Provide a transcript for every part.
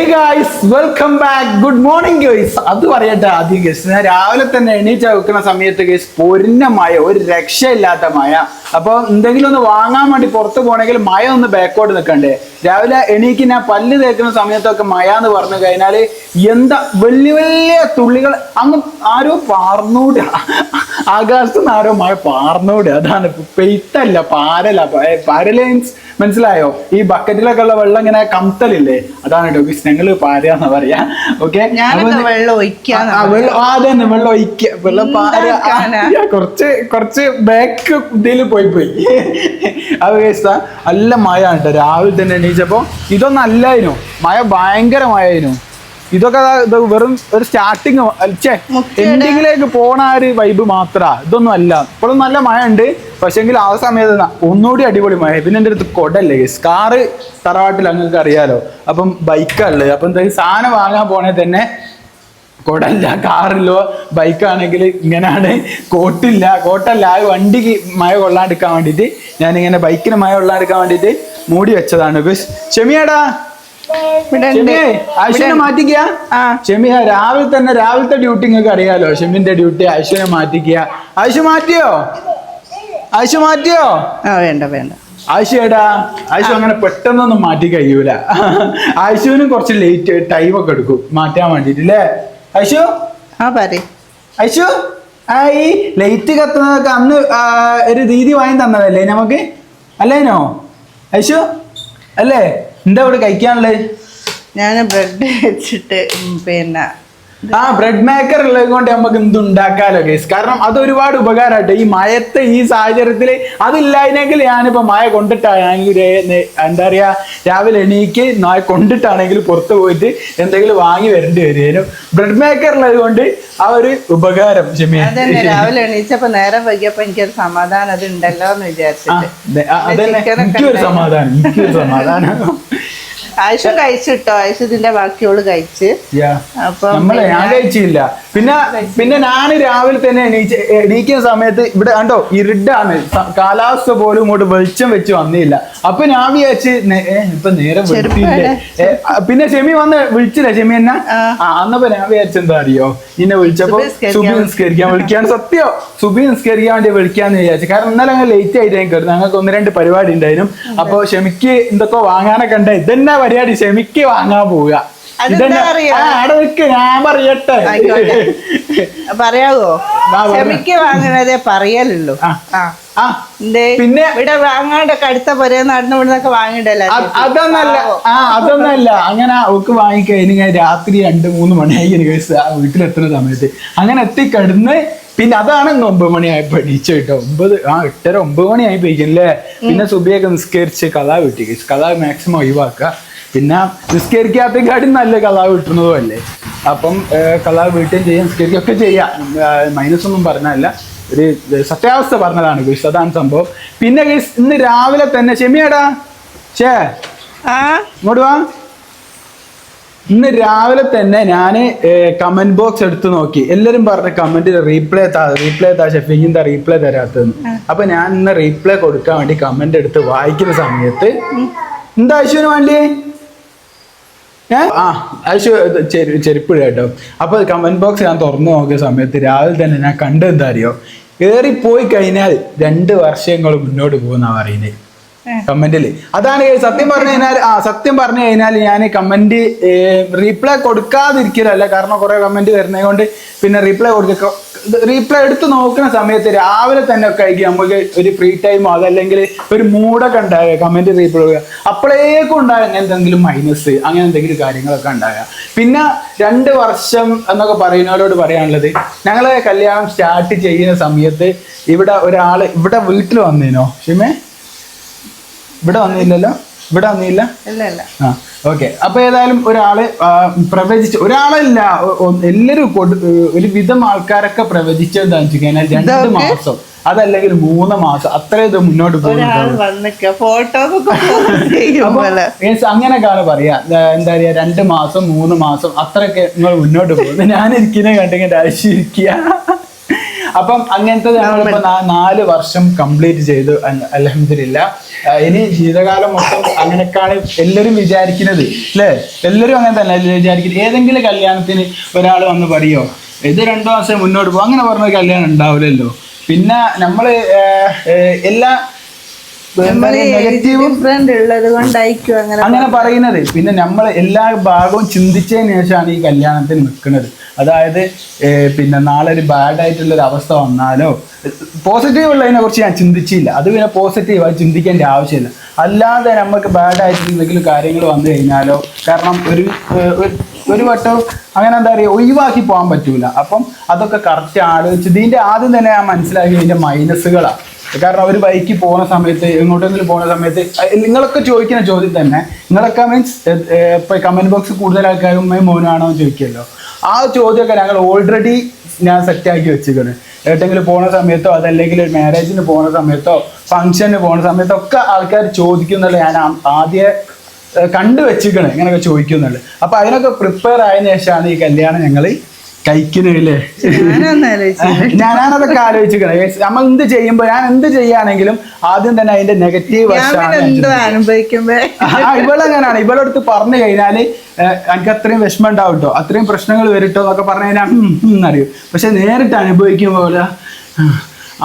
Hey guys welcome back good morning guys അത് പറയട്ടെ ആദ്യം ഗേസ് ഞാൻ രാവിലെ തന്നെ എണീച്ച വെക്കുന്ന സമയത്ത് ഗൈസ് പൊരിഞ്ഞ മഴ ഒരു രക്ഷയില്ലാത്ത മഴ. അപ്പോൾ എന്തെങ്കിലും ഒന്ന് വാങ്ങാൻ വേണ്ടി പുറത്ത് പോകണമെങ്കിൽ മഴ ഒന്ന് ബാക്കോട്ട് നിൽക്കണ്ടേ. രാവിലെ എണീക്ക് ഞാൻ പല്ല് തേക്കുന്ന സമയത്തൊക്കെ മഴ എന്ന് പറഞ്ഞു കഴിഞ്ഞാൽ എന്താ വലിയ വലിയ തുള്ളികൾ അങ്ങ് ആരോ പാർന്നൂട്. ആകാശത്ത് ആരോ മഴ പാർന്നൂട് അതാണ് പെയ്ത്തല്ല പാരല പാരലൈൻസ് മനസ്സിലായോ? ഈ ബക്കറ്റിലൊക്കെ ഉള്ള വെള്ളം ഇങ്ങനെ കംത്തലില്ലേ അതാണ് കേട്ടോ ഞങ്ങൾ പാരാന്ന് പറയാ. ഓക്കെ? അതെ വെള്ളം അതന്നെ വെള്ളം ഒഴിക്ക. വെള്ളം പാര കുറച്ച് കുറച്ച് ബാക്ക് ഇതിൽ പോയി പോയി. അത് കേസ നല്ല മഴ കേട്ടോ. രാവിലെ തന്നെ എണീച്ചപ്പോ. ഇതൊന്നല്ലായിരുന്നു മഴ ഭയങ്കര മഴയായിരുന്നു ഇതൊക്കെ ഇത് വെറും ഒരു സ്റ്റാർട്ടിങ് എൻഡിങ്ങിലേക്ക് പോണ ഒരു വൈബ് മാത്രാ. ഇതൊന്നും അല്ല. ഇപ്പോഴും നല്ല മഴ ഉണ്ട് പക്ഷെങ്കിൽ ആ സമയത്ത് ഒന്നുകൂടി അടിപൊളി മഴ. പിന്നെ എന്റെ അടുത്ത് കൊടല്ലേ? കാറ് തറവാട്ടിൽ അങ്ങക്ക് അറിയാലോ. അപ്പം ബൈക്കല്ലേ അപ്പം എന്തായാലും സാധനം വാങ്ങാൻ പോണേ തന്നെ കൊടല്ല. കാറിലോ ബൈക്കാണെങ്കിൽ ഇങ്ങനെയാണ് കോട്ടില്ല. കോട്ടല്ല. ആ വണ്ടിക്ക് മഴ കൊള്ളാണ്ടിരിക്കാൻ വേണ്ടിയിട്ട് ഞാനിങ്ങനെ ബൈക്കിന് മഴ കൊള്ളാണ്ടിരിക്കാൻ വേണ്ടിയിട്ട് മൂടി വെച്ചതാണ്. ബസ് ക്ഷമിയാടാ മാറ്റിക്ക ഷെമി. രാവിലെ തന്നെ രാവിലത്തെ ഡ്യൂട്ടി നിങ്ങൾക്ക് അറിയാലോ. ഷെമിന്റെ ഡ്യൂട്ടി ഐശ്വര്യം മാറ്റിക്കുക. ഐശു മാറ്റിയോ? ഐശു മാറ്റിയോ? ആ വേണ്ട വേണ്ട. ആശു ഏടാ ആശു അങ്ങനെ പെട്ടെന്നൊന്നും മാറ്റി കഴിയൂല. ആശുവിനും കുറച്ച് ലേറ്റ് ടൈം ഒക്കെ എടുക്കും മാറ്റാൻ വേണ്ടിട്ട് അല്ലേ ആശു ആ പറ ആശു ആ ഈ ലൈറ്റ് കത്തുന്നതൊക്കെ അന്ന് ഒരു രീതി വാങ്ങി തന്നതല്ലേ നമുക്ക്? അല്ലേനോ? ഐശു അല്ലേ? എന്താ ഇവിടെ കഴിക്കാനുള്ളത്? ഞാൻ ബ്രെഡ് വെച്ചിട്ട് പിന്നെ ആ ബ്രെഡ് മേക്കർ ഉള്ളത് കൊണ്ട് നമുക്ക് എന്ത് ഉണ്ടാക്കാലോ കേസ് കാരണം അത് ഒരുപാട് ഉപകാരമായിട്ട് ഈ മയത്തെ ഈ സാഹചര്യത്തിൽ അതില്ലായിരുന്നെങ്കിൽ ഞാനിപ്പോ മഴ കൊണ്ടിട്ടാണെങ്കിൽ എന്താ പറയാ രാവിലെ എണീക്ക് മയ കൊണ്ടിട്ടാണെങ്കിൽ പുറത്ത് പോയിട്ട് എന്തെങ്കിലും വാങ്ങി വരേണ്ടി വരും ബ്രെഡ് മേക്കർ ഉള്ളത് കൊണ്ട് ആ ഒരു ഉപകാരം രാവിലെ എണീച്ചപ്പോ നേരം വൈകിയപ്പോ എനിക്കൊരു സമാധാനം അത് ഉണ്ടല്ലോ എന്ന് വിചാരിച്ചു അതന്നെ. എനിക്കൊരു. സമാധാനം എനിക്കൊരു സമാധാനം. ആയുഷ കഴിച്ചിട്ടോ. ആയുഷ ഇതിന്റെ ബാക്കിയോൾ കഴിച്ച്. അപ്പം നമ്മളെ ഞാൻ കഴിച്ചില്ല പിന്നെ പിന്നെ ഞാൻ രാവിലെ തന്നെ എണീച്ച് എണീക്കുന്ന സമയത്ത് ഇവിടെ കണ്ടോ ഇരുട്ടാണ്. കാലാവസ്ഥ പോലും ഇങ്ങോട്ട് വെളിച്ചം വെച്ച് വന്നില്ല. അപ്പൊ ഞാൻ വിചാരിച്ച് ഇപ്പൊ നേരെ വെളുത്തില്ലേ പിന്നെ ഷെമി വന്ന് വിളിച്ചില്ല? ഷെമി എന്നെ? അന്നപ്പോ ഞാൻ വിചാരിച്ച എന്താ അറിയോ? നിന്നെ വിളിച്ചപ്പോ സുബി നിസ്കരിക്കാൻ വിളിക്കാൻ സത്യോ സുബി നിസ്കരിക്കാൻ വേണ്ടി വിളിക്കാന്ന് വിചാരിച്ചു. കാരണം ഇന്നലെ അങ്ങ് ലേറ്റ് ആയിട്ട് ഞങ്ങൾക്ക് ഒന്ന് രണ്ട് പരിപാടി ഉണ്ടായിരുന്നു. അപ്പൊ ഷെമിക്ക് എന്തൊക്കെ വാങ്ങാനൊക്കെ ഉണ്ട്. ഇതന്നെ പരിപാടി ക്ഷമിക്ക് വാങ്ങാൻ പോവുക. ഞാൻ പറയട്ടെ. പറയാവോ. ക്ഷമിക്ക് വാങ്ങണതേ പറയലുള്ളൂ. പിന്നെ ഇവിടെ വാങ്ങാണ്ട് കടുത്ത പൊരേ നടന്നു ഇവിടുന്നൊക്കെ വാങ്ങിണ്ടല്ലോ അതൊന്നല്ല. ആ അതൊന്നല്ല. അങ്ങനെ അവക്ക് വാങ്ങിക്കഴിഞ്ഞ രാത്രി രണ്ട് മൂന്ന് മണിയായി എനിക്ക് വീട്ടിലെത്തുന്ന സമയത്ത്. അങ്ങനെ എത്തിക്കടന്ന് പിന്നെ അതാണ് ഇന്ന് ഒമ്പത് മണിയായി പഠിച്ചു കേട്ടോ. ഒമ്പത് ആ എട്ടര ഒമ്പത് മണിയായി പോയിക്കല്ലേ പിന്നെ സുബിയൊക്കെ നിസ്കരിച്ച് കഥ വീട്ടി കഥ മാക്സിമം ഒഴിവാക്കുക. പിന്നെ നിസ്കരിക്കാത്തേക്കാട്ടും നല്ല കഥ വീട്ടുന്നതും അല്ലേ? അപ്പം കഥ വീട്ടുകയും ചെയ്യാം നിസ്കരിക്കുകയൊക്കെ ചെയ്യാം. മൈനസ് ഒന്നും പറഞ്ഞല്ല ഒരു സത്യാവസ്ഥ പറഞ്ഞതാണ് ഗൈസ് അതാണ് സംഭവം. പിന്നെ ഗൈസ് ഇന്ന് രാവിലെ തന്നെ ക്ഷമിയാടാ ഷേ ഇങ്ങോട്ട് വാ. ഇന്ന് രാവിലെ തന്നെ ഞാൻ കമന്റ് ബോക്സ് എടുത്ത് നോക്കി. എല്ലാരും പറഞ്ഞ കമന്റിൽ റീപ്ലൈ താ റീപ്ലൈ താ ഷെഫിങ് എന്താ റീപ്ലൈ തരാത്തതെന്ന്. അപ്പൊ ഞാൻ ഇന്ന് റീപ്ലൈ കൊടുക്കാൻ വേണ്ടി കമന്റ് എടുത്ത് വായിക്കുന്ന സമയത്ത് എന്താ അശ്വിന് വേണ്ടി ചെരുപ്പ് കേട്ടോ. അപ്പൊ കമന്റ് ബോക്സ് ഞാൻ തുറന്നു നോക്കിയ സമയത്ത് രാവിലെ തന്നെ ഞാൻ കണ്ടെന്താ അറിയോ? ഏറിപ്പോയി കഴിഞ്ഞാൽ രണ്ട് വർഷങ്ങൾ മുന്നോട്ട് പോകുന്ന പറയുന്നത് കമന്റിൽ അതാണ് സത്യം പറഞ്ഞു കഴിഞ്ഞാൽ ആ സത്യം പറഞ്ഞു കഴിഞ്ഞാൽ ഞാൻ കമന്റ് റീപ്ലൈ കൊടുക്കാതിരിക്കലല്ല. കാരണം കുറെ കമന്റ് വരുന്നത് കൊണ്ട് പിന്നെ റീപ്ലൈ കൊടുക്ക റീപ്ലൈ എടുത്ത് നോക്കുന്ന സമയത്ത് രാവിലെ തന്നെ ഒക്കെ ആയിരിക്കും നമുക്ക് ഒരു ഫ്രീ ടൈമോ അതല്ലെങ്കിൽ ഒരു മൂഡൊക്കെ ഉണ്ടാകുക കമന്റ് റീപ്ലൈ കൊടുക്കുക. അപ്പോഴേക്കും ഉണ്ടാകുക എന്തെങ്കിലും മൈനസ് അങ്ങനെ എന്തെങ്കിലും കാര്യങ്ങളൊക്കെ ഉണ്ടാകുക പിന്നെ രണ്ട് വർഷം എന്നൊക്കെ പറയുന്നവരോട് പറയാനുള്ളത് ഞങ്ങളെ കല്യാണം സ്റ്റാർട്ട് ചെയ്യുന്ന സമയത്ത് ഇവിടെ ഒരാൾ ഇവിടെ വീട്ടിൽ വന്നേനോ ഷിമേ? ഇവിടെ വന്നില്ലല്ലോ? ഇവിടെ വന്നില്ല? ആ ഓക്കെ അപ്പൊ ഏതായാലും ഒരാൾ പ്രവചിച്ച ഒരാളല്ല എല്ലാരും കൊടു- ഒരു വിധം ആൾക്കാരൊക്കെ പ്രവചിച്ചതെന്താന്ന് വെച്ച് കഴിഞ്ഞാൽ രണ്ട് മാസം. അതല്ലെങ്കിൽ മൂന്ന് മാസം. അത്ര ഇത് മുന്നോട്ട് പോലെ അങ്ങനെയൊക്കെയാണ് പറയാ. എന്താ പറയാ രണ്ട് മാസം മൂന്ന് മാസം അത്രയൊക്കെ നിങ്ങൾ മുന്നോട്ട് പോകുന്നത് ഞാൻ ഇരിക്കുന്ന കണ്ടെങ്കിൽ ഇരിക്കുക അപ്പം അങ്ങനത്തെ ഞങ്ങളിപ്പോ നാല് വർഷം കംപ്ലീറ്റ് ചെയ്തു. അലഹമില്ല ഇനി ജീവിതകാലം മൊത്തം അങ്ങനെയൊക്കെയാണ് എല്ലാവരും വിചാരിക്കുന്നത്. അല്ലേ? എല്ലാവരും അങ്ങനെ തന്നെ വിചാരിക്കുന്നത്? ഏതെങ്കിലും കല്യാണത്തിന് ഒരാൾ വന്ന് പറയോ? ഇത് രണ്ടു മാസം മുന്നോട്ട് പോകും. അങ്ങനെ പറഞ്ഞ കല്യാണം ഉണ്ടാവില്ലല്ലോ. പിന്നെ ഏർ, എല്ലാ നെഗറ്റീവും ഡിഫറെന്റ് ഉള്ളത് കൊണ്ടായിരിക്കും അങ്ങനെ പറയുന്നത്. പിന്നെ നമ്മൾ എല്ലാ ഭാഗവും ചിന്തിച്ചതിന് ശേഷമാണ് ഈ കല്യാണത്തിന് നിൽക്കുന്നത്. അതായത് പിന്നെ നാളെ ഒരു ബാഡ് ആയിട്ടുള്ള ഒരു അവസ്ഥ വന്നാലോ പോസിറ്റീവ് ഉള്ളതിനെ കുറിച്ച് ഞാൻ ചിന്തിച്ചില്ല. അത് പിന്നെ പോസിറ്റീവായി ചിന്തിക്കേണ്ട ആവശ്യമില്ല. അല്ലാതെ നമുക്ക് ബാഡ് ആയിട്ട് എന്തെങ്കിലും കാര്യങ്ങൾ വന്നു കഴിഞ്ഞാലോ കാരണം ഒരു ഒരു- ഒരു വട്ടം അങ്ങനെ എന്താ പറയുക ഒഴിവാക്കി പോകാൻ പറ്റൂല. അപ്പം അതൊക്കെ കറക്റ്റ് ആലോചിച്ച് ഇതിന്റെ ആദ്യം തന്നെ ഞാൻ മനസ്സിലാക്കി ഇതിന്റെ മൈനസുകളാണ് കാരണം അവർ ബൈക്കിൽ പോകുന്ന സമയത്ത് എങ്ങോട്ടെങ്കിലും പോകുന്ന സമയത്ത് നിങ്ങളൊക്കെ ചോദിക്കുന്ന ചോദ്യം തന്നെ നിങ്ങളൊക്കെ മീൻസ് ഇപ്പൊ കമന്റ് ബോക്സ് കൂടുതൽ ആൾക്കാരും "ഉമ്മയും മോനാണോ എന്ന് ചോദിക്കുമല്ലോ ആ ചോദ്യമൊക്കെ ഞങ്ങൾ ഓൾറെഡി ഞാൻ സെറ്റാക്കി വെച്ചിരിക്കുന്നത് എവിടെയെങ്കിലും പോകുന്ന സമയത്തോ അതല്ലെങ്കിൽ ഒരു മാരേജിന് പോകുന്ന സമയത്തോ ഫംഗ്ഷന് പോകുന്ന സമയത്തോ ഒക്കെ ആൾക്കാർ ചോദിക്കുന്നുള്ള. ഞാൻ ആദ്യം കണ്ടു വെച്ചിരിക്കണേ ഇങ്ങനെയൊക്കെ ചോദിക്കുന്നുള്ളു. അപ്പൊ അതിനൊക്കെ പ്രിപ്പയർ ആയതിനു ശേഷമാണ് ഈ കല്യാണം ഞങ്ങൾ ഞാനതൊക്കെ ആലോചിക്കണം നമ്മൾ എന്ത് ചെയ്യുമ്പോ ഞാൻ എന്ത് ചെയ്യാണെങ്കിലും ആദ്യം തന്നെ അതിന്റെ നെഗറ്റീവ് ഇവളെങ്ങനെയാണ് ഇവളെടുത്ത് പറഞ്ഞു കഴിഞ്ഞാൽ എനിക്ക് അത്രയും വിഷമം ഉണ്ടാവും കേട്ടോ അത്രയും പ്രശ്നങ്ങൾ വരട്ടോ എന്നൊക്കെ പറഞ്ഞു കഴിഞ്ഞാൽ ഉം പക്ഷെ നേരിട്ട് അനുഭവിക്കുമ്പോൾ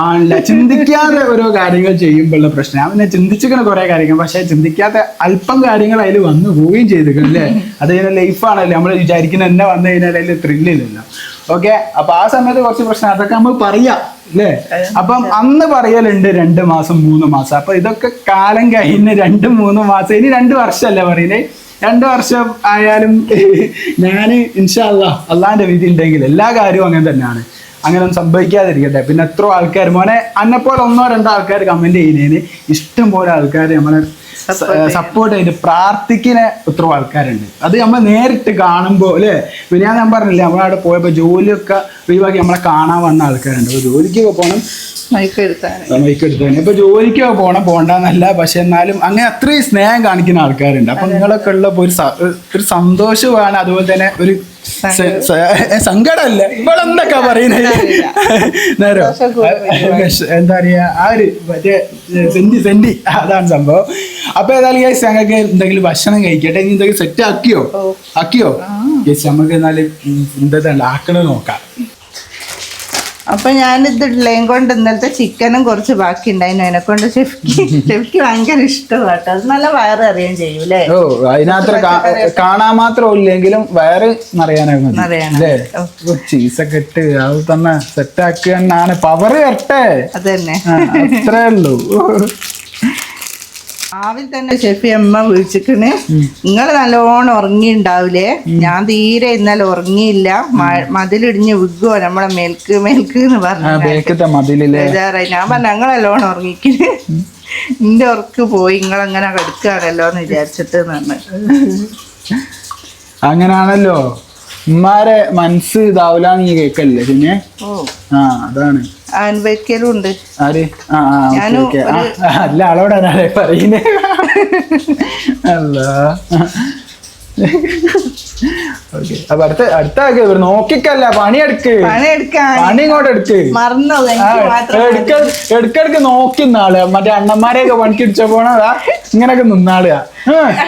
ആണല്ല? ചിന്തിക്കാതെ ഓരോ കാര്യങ്ങൾ ചെയ്യുമ്പോഴുള്ള പ്രശ്നം. പിന്നെ ചിന്തിച്ചിരിക്കുന്ന കുറെ കാര്യങ്ങൾ പക്ഷെ ചിന്തിക്കാത്ത അല്പം കാര്യങ്ങൾ അതിൽ വന്നു പോവുകയും ചെയ്തു അല്ലേ? അത് കഴിഞ്ഞാൽ ലൈഫാണല്ലേ നമ്മൾ വിചാരിക്കുന്ന എന്നെ വന്നു കഴിഞ്ഞാൽ അതിൽ ത്രില്ലില്ലല്ലോ ഓക്കെ അപ്പൊ ആ സമയത്ത് കുറച്ച് പ്രശ്നം. അതൊക്കെ നമ്മൾ പറയാം അല്ലേ? അപ്പം അന്ന് പറയലുണ്ട് രണ്ട് മാസം മൂന്ന് മാസം. അപ്പൊ ഇതൊക്കെ കാലം കഴിഞ്ഞ് രണ്ട് മൂന്ന് മാസം. ഇനി രണ്ട് വർഷമല്ലേ പറയുന്നേ? രണ്ട് വർഷം ആയാലും ഞാൻ ഇൻഷാല്ല അള്ളാന്റെ വിധി ഉണ്ടെങ്കിൽ എല്ലാ കാര്യവും അങ്ങനെ തന്നെയാണ്. അങ്ങനെ ഒന്നും സംഭവിക്കാതിരിക്കട്ടെ. പിന്നെ എത്ര ആൾക്കാർ മോനെ അന്നെപ്പോലെ ഒന്നോ രണ്ടോ ആൾക്കാർ കമന്റ് ചെയ്യുന്നതിന് ഇഷ്ടം പോലെ ആൾക്കാർ നമ്മളെ സപ്പോർട്ട് ചെയ്ത് പ്രാർത്ഥിക്കുന്ന എത്ര ആൾക്കാരുണ്ട്. അത് നമ്മൾ നേരിട്ട് കാണുമ്പോൾ അല്ലേ? പിന്നെ ഞാൻ പറഞ്ഞില്ലേ നമ്മളവിടെ പോയപ്പോൾ ജോലിയൊക്കെ ഒഴിവാക്കി നമ്മളെ കാണാൻ വന്ന ആൾക്കാരുണ്ട്. അപ്പോൾ ജോലിക്കൊക്കെ പോകണം തന്നെ ഇപ്പൊ ജോലിക്ക് പോണം പോണ്ടെന്നല്ല പക്ഷെ എന്നാലും അങ്ങനെ അത്രയും സ്നേഹം കാണിക്കുന്ന ആൾക്കാരുണ്ട്. അപ്പൊ നിങ്ങളൊക്കെ ഉള്ള ഒരു ഒരു സന്തോഷമാണ് അതുപോലെ തന്നെ ഒരു സങ്കടമല്ല. ഇവളെന്തൊക്കെ പറയുന്നത്? നേരോ? എന്താ പറയാ ആ ഒരു മറ്റേ സെന്റി സെന്റി അതാണ് സംഭവം. അപ്പൊ ഏതായാലും ഗൈസ് ഞങ്ങൾക്ക് എന്തെങ്കിലും ഭക്ഷണം കഴിക്കട്ടെ ഇനി എന്തെങ്കിലും സെറ്റ് ആക്കിയോ? ആക്കിയോ? ഗൈസ് നമുക്ക് എന്നാലും എന്താ ആക്കണ നോക്കാം. അപ്പൊ ഞാൻ ഇതുള്ളേം കൊണ്ട് ഇന്നലത്തെ ചിക്കനും കുറച്ച് ബാക്കി ഉണ്ടായിരുന്നു അതിനെ കൊണ്ട് ഷെഫിക്ക് ഷെഫിക്ക് ഭയങ്കര ഇഷ്ടമാട്ടോ. അത് നല്ല വയറ് അറിയാൻ ചെയ്യൂലേ ഓ അതിനകത്ത് കാണാൻ മാത്രം ഇല്ലെങ്കിലും വയറ് അറിയാനായിരുന്നു. ചീസൊക്കെ ഇട്ട് അത് തന്നെ സെറ്റ് ആക്കുകയാണ് പവർ വരട്ടെ അത് തന്നെ. അത്രേ ഉള്ളൂ. രാവിലെ തന്നെ ഷെഫി അമ്മ വിളിച്ചിക്കണ്. നിങ്ങൾ നല്ലോണം ഉറങ്ങിണ്ടാവില്ലേ ഞാൻ തീരെ ഇന്നലെ ഉറങ്ങിയില്ല. മതിലിടിഞ്ഞ് വിഗോ നമ്മളെ മേൽക്ക് മേൽക്ക് എന്ന് പറഞ്ഞു ഞാൻ. പറഞ്ഞു ഞങ്ങൾ നല്ലോണം ഉറങ്ങിക്കണ്. നിന്റെ ഉറക്ക് പോയി നിങ്ങളങ്ങനെ കിടക്കുകയാണല്ലോ എന്ന് വിചാരിച്ചിട്ട് പറഞ്ഞു. അങ്ങനാണല്ലോ. ഉമ്മാരെ മനസ്സ് ഇതാവില്ല നീ കേക്കല്ലേ പിന്നെ? ആ അതാണ്. അനുഭവിക്കലും ഉണ്ട്. അല്ല ആളോടാണല്ലേ പറയുന്നേ. അല്ല ഓക്കെ അപ്പൊ അടുത്ത അടുത്ത ആക്കി നോക്കിക്കല്ല പണിയെടുക്ക്. പണി ഇങ്ങോട്ട് എടുക്ക്. എടുക്കടുക്ക് ആൾ മറ്റേ അണ്ണന്മാരെയൊക്കെ പണിക്ക് ഇടിച്ച പോണതാ ഇങ്ങനൊക്കെ നിന്നാളുക.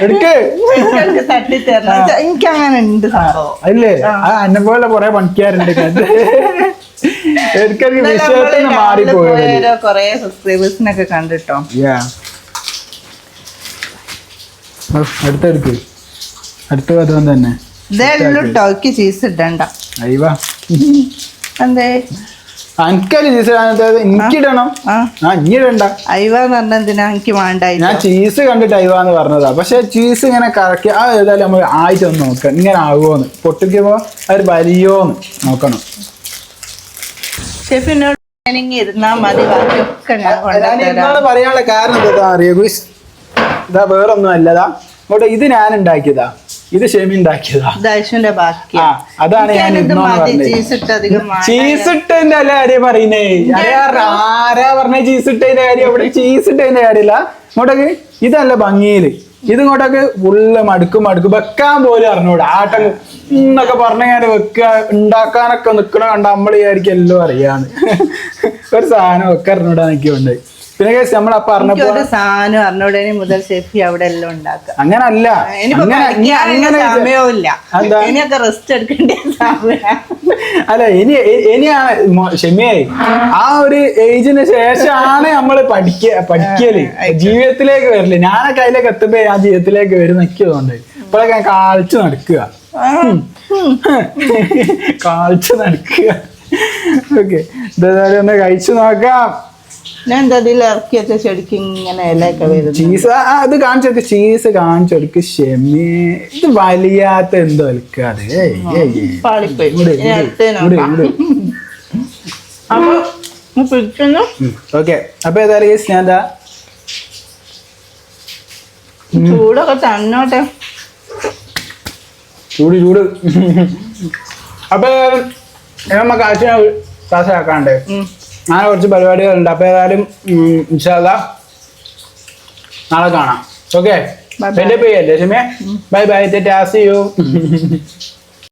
എടുക്ക്. എനിക്ക് അങ്ങനെ ഉണ്ട് അല്ലേ ആ അന്നെ പോലെ കൊറേ പണിക്കാരുണ്ട്. നിന്ന് മാറിപ്പോയത് കൊറേ സബ്സ്ക്രൈബേഴ്സിനൊക്കെ കണ്ടിട്ടോ? അടുത്തെടുക്ക്. അടുത്ത പദം തന്നെ. ചീസ് ഇടണ്ട. അയ്യവാ എന്തേ? അനക്കൽ ചീസ് എനിക്കിടണം ആ. പറഞ്ഞ എന്തിനാ എനിക്ക് വേണ്ടായി ഞാൻ ചീസ് കണ്ടിട്ട് അയവാന്ന് പറഞ്ഞതാ. പക്ഷെ ചീസ് ഇങ്ങനെ കറക്കി ആ ഏതായാലും നമ്മൾ ആയിട്ട് ഒന്ന് നോക്കാം. ഇങ്ങനെ ആകുമോന്ന് പൊട്ടിക്കുമ്പോ അത് വലിയോന്ന് നോക്കണം. ഷെഫിനോട് ട്രെയിനിങ് ഇരുന്നാ മതി ബാക്കിയൊക്കെ ഞാൻ കൊണ്ടുതരാം എന്നോട് പറയാനുള്ള കാരണം എന്താ അറിയോ? ഗുയിസ് ഇതാ വേറൊന്നും അല്ലതാ. ഇവിടെ ഇത് ഞാൻ ഉണ്ടാക്കിയതാ ഇത് ഷെമി ഉണ്ടാക്കിയതാ. ദാശുവിന്റെ ബാക്കി ആ അതാണ് ഞാൻ ഇത് മതി അധികം. ചീസ് ഇട്ടതിന്റെ അല്ല കാര്യം പറയുന്നേ? അറിയാ ആരാ പറഞ്ഞ ചീസ് ഇട്ടതിന്റെ കാര്യം? ഇവിടെ ചീസ് ഇട്ടതിന്റെ കാര്യമില്ല. ഇങ്ങോട്ടേക്ക്. ഇതല്ല ഭംഗിയിൽ. ഇതിങ്ങോട്ടൊക്കെ ഫുള്ള് മടുക്കും മടുക്കും. വെക്കാൻ പോലും അറിഞ്ഞൂടാ. ആട്ടം എന്നൊക്കെ പറഞ്ഞാൽ വെക്കുക ഉണ്ടാക്കാനൊക്കെ നിക്കണ കണ്ട നമ്മൾ വിചാരിക്കും എല്ലാം അറിയാന്ന്. ഒരു സാധനം ഒക്കെ അറിഞ്ഞൂടാ നിൽക്കുന്നുണ്ട് പിന്നെ കേസ് നമ്മൾ പറഞ്ഞപ്പോ ഒരു സാധനം അറിഞ്ഞോടനെ മുതൽ ഷെഫി അവിടെ എല്ലാം ഉണ്ടാക്കുക. അങ്ങനല്ല. അതെന്താ? ഇനിയൊക്കെ റെസ്റ്റ് എടുക്കേണ്ട അല്ല ഇനി ഇനിയാണ് ഷെമിയായി ആ ഒരു ഏജിന് ശേഷമാണ് നമ്മൾ പഠിക്ക പഠിക്കൽ. ജീവിതത്തിലേക്ക് വരില്ല. ഞാനൊക്കെ അതിലേക്ക് എത്തുമ്പോ ആ ജീവിതത്തിലേക്ക് വരും നിൽക്കുന്നതുകൊണ്ട് ഇപ്പോഴൊക്കെ ഞാൻ കാഴ്ച നടക്കുക. കാഴ്ച നടക്കുക. ഓക്കെ. എന്തായാലും ഒന്ന് കഴിച്ചു നോക്കാം. ഞാൻ എന്താ ഇതിൽ ഇറക്കി വെച്ച ചെടിക്ക് ഇങ്ങനെ ഇലയൊക്കെ വരുന്നു ചീസ് അത് കാണിച്ചെടുക്ക് ചീസ് കാണിച്ചെടുക്ക് ഷെമി ഇത് വലിയാത്ത എന്തോ വലിക്കാതെ ഏയ്, ഏയ്, ഏയ്. പാളിപ്പോയി. ഇവിടെ, ഇനി ഇവിടെ, അടുത്തത് ഇവിടെ, നോക്കാം. ഇവിടെ. അപ്പൊ ഒന്ന് പിടിക്കുന്നു ഓക്കെ. അപ്പൊ ഏതായാലും guys ഞാൻ എന്താ ചൂടൊക്കെ തന്നോട്ടെ. ചൂട് ചൂട്. അപ്പൊ ഏതായാലും ഇനി നമുക്ക് ആഴ്ച ക്ലാസ് ആക്കാണ്ട്. ഉം. അങ്ങനെ കുറച്ച് പരിപാടികളുണ്ട്. അപ്പൊ ഏതായാലും ഇൻഷാല്ല നാളെ കാണാം. ഓക്കെ ബൈ ബൈ ക്ഷമേ ബൈ ബൈ ടാസ് യു